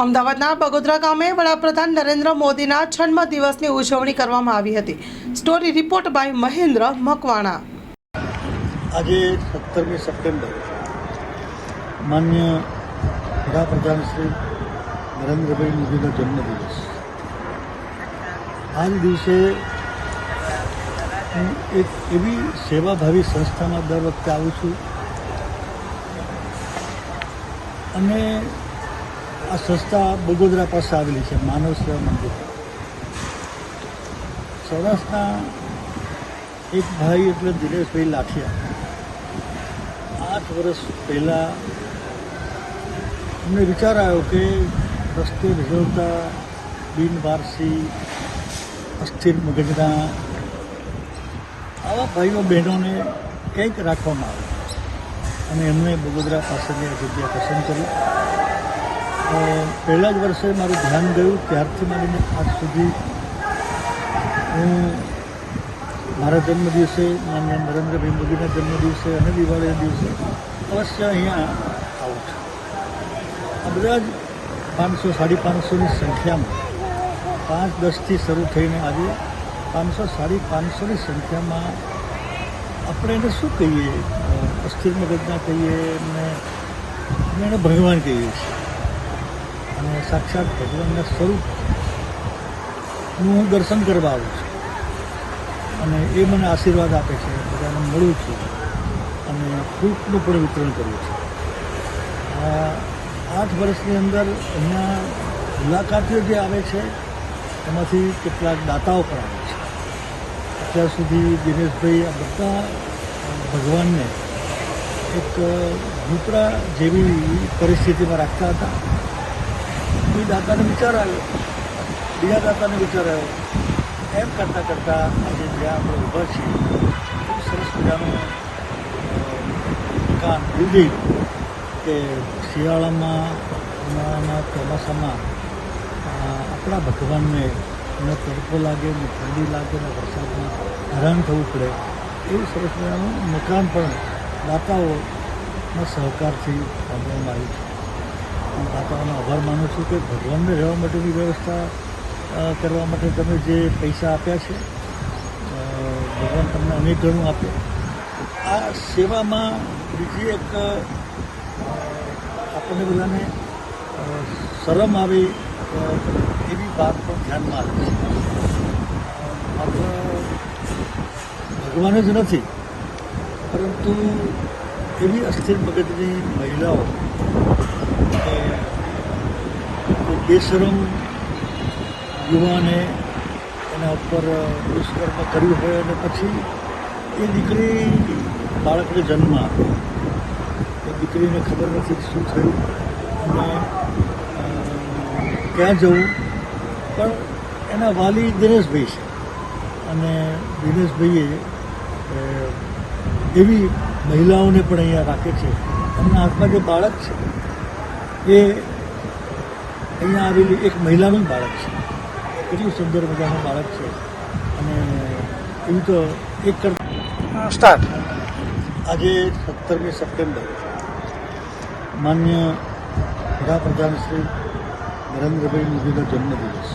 અમદાવાદના બગોદરા ગામે વડાપ્રધાન નરેન્દ્ર મોદીના જન્મ દિવસની ઉજવણી કરવામાં આવી હતી. Story report by Mahendra Makwana. આજે સત્તરમી સપ્ટેમ્બર માન્ય વડાપ્રધાન શ્રી નરેન્દ્રભાઈ મોદીનો જન્મદિવસ આ દિવસે હું એક એવી સેવાભાવી સંસ્થામાં દર વખતે આવું છું. અને આ સંસ્થા બગોદરા પાસે આવેલી છે, માનવ સેવા મંદિર. સૌરાષ્ટ્રના એક ભાઈ એટલે દિનેશભાઈ લાઠિયા. આઠ વર્ષ પહેલાં અમને વિચાર આવ્યો કે રસ્તે ભજવતા બિનવારસી અસ્થિર મગજના આવા ભાઈઓ, બહેનોને કંઈક રાખવામાં આવે. અને એમણે બગોદરા પાસેની આ જગ્યા પસંદ કરી. પહેલા જ વર્ષે મારું ધ્યાન ગયું, ત્યારથી મારીને આજ સુધી હું મારા જન્મદિવસે માન્ય નરેન્દ્રભાઈ મોદીના જન્મદિવસે અને દિવાળીના દિવસે અવશ્ય અહીંયા આવું છું. આ બધા જ પાંચસો, સાડી પાંચસોની સંખ્યામાં, પાંચ દસથી શરૂ થઈને આજે પાંચસો, સાડી પાંચસોની સંખ્યામાં આપણે એને શું કહીએ? અસ્થિર મગજના કહીએ અને એને ભગવાન કહીએ છીએ. અને સાક્ષાત ભગવાનના સ્વરૂપનું હું દર્શન કરવા આવું છું. અને એ મને આશીર્વાદ આપે છે, બધાને મળું છું અને ફ્રૂટનું પણ વિતરણ કરું છું. આઠ વર્ષની અંદર અહીંયા મુલાકાતીઓ જે આવે છે, એમાંથી કેટલાક દાતાઓ પણ આવે છે. અત્યાર સુધી દિનેશભાઈ આ બધા ભગવાનને એક ઝૂંપડા જેવી પરિસ્થિતિમાં રાખતા હતા. એ દાતાને વિચાર આવ્યો બીજા દાતાને વિચાર આવ્યો એમ કરતાં કરતાં આજે જ્યાં આપણે ઊભા છીએ સરસ મજાનું અ, મકાન બિલ્ડિંગ કે શિયાળામાં ઉનાળામાં ચોમાસામાં આપણા ભગવાનને ને તડકો લાગે ને ઠંડી લાગે ને વરસાદમાં હેરાન થવું પડે એવું સરસ મજાનું મકાન પણ દાતાઓના સહકારથી બાંધવામાં આવ્યું છે. હું આભાર માનું છું કે ભગવાનને રહેવા માટેની વ્યવસ્થા કરવા માટે તમે જે પૈસા આપ્યા છે ભગવાન તમને અનેક ગણું આપે. આ સેવામાં બીજી એક આપણને બધાને શરમ આવે એવી વાત પણ ધ્યાનમાં આવે છે. ભગવાન જ નથી, પરંતુ એવી અસ્થિર મગજની મહિલાઓ બેશરમ યુવાને એના ઉપર દુષ્કર્મ કર્યું હોય અને પછી એ દીકરી બાળકને જન્મ આપ્યો એ દીકરીને ખબર નથી શું થયું. અને ક્યાં જવું. પણ એના વાલી દિનેશભાઈ છે. અને દિનેશભાઈએ એવી મહિલાઓને પણ અહીંયા રાખે છે. એમના હાથમાં જે બાળક છે, એ અહીંયા આવેલી એક મહિલાનું બાળક છે. કેટલું સુંદર મજાનું બાળક છે. અને એવું તો એક કરતા સ્ટાર્ટ આજે સત્તરમી સપ્ટેમ્બર. માન્ય વડાપ્રધાન શ્રી નરેન્દ્રભાઈ મોદીનો જન્મદિવસ.